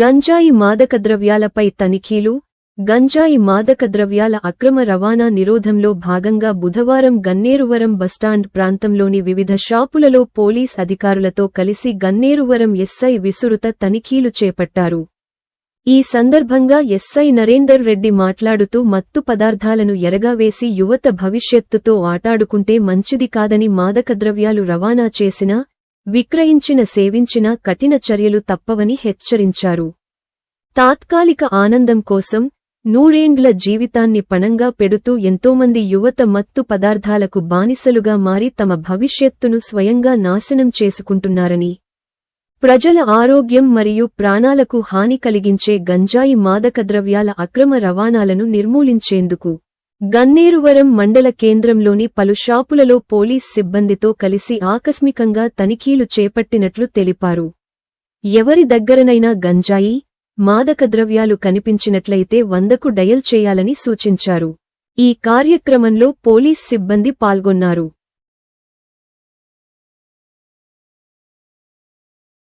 గంజాయి మాదక ద్రవ్యాలపై తనిఖీలు గంజాయి మాదక ద్రవ్యాల అక్రమ రవాణా నిరోధంలో భాగంగా బుధవారం గన్నేరువరం బస్టాండ్ ప్రాంతంలోని వివిధ షాపులలో పోలీస్ అధికారులతో కలిసి గన్నేరువరం ఎస్ఐ విసురుత తనిఖీలు చేపట్టారు. ఈ సందర్భంగా ఎస్ఐ నరేందర్ రెడ్డి మాట్లాడుతూ మత్తు పదార్థాలను ఎరగావేసి యువత భవిష్యత్తుతో ఆటాడుకుంటే మంచిది కాదని మాదక ద్రవ్యాలు రవాణా చేసినా విక్రయించిన సేవించిన కఠిన చర్యలు తప్పవని హెచ్చరించారు. తాత్కాలిక ఆనందం కోసం నూరేండ్ల జీవితాన్ని పణంగా పెడుతూ ఎంతోమంది యువత మత్తు పదార్థాలకు బానిసలుగా మారి తమ భవిష్యత్తును స్వయంగా నాశనం చేసుకుంటున్నారని ప్రజల ఆరోగ్యం మరియు ప్రాణాలకు హాని కలిగించే గంజాయి మాదక ద్రవ్యాల అక్రమ రవాణాలను నిర్మూలించేందుకు గన్నేరువరం మండల కేంద్రంలోని పలు షాపులలో పోలీస్ సిబ్బందితో కలిసి ఆకస్మికంగా తనిఖీలు చేపట్టినట్లు తెలిపారు. ఎవరి దగ్గరనైనా గంజాయి మాదక ద్రవ్యాలు కనిపించినట్లయితే వందకు డయల్ చేయాలని సూచించారు. ఈ కార్యక్రమంలో పోలీస్ సిబ్బంది పాల్గొన్నారు.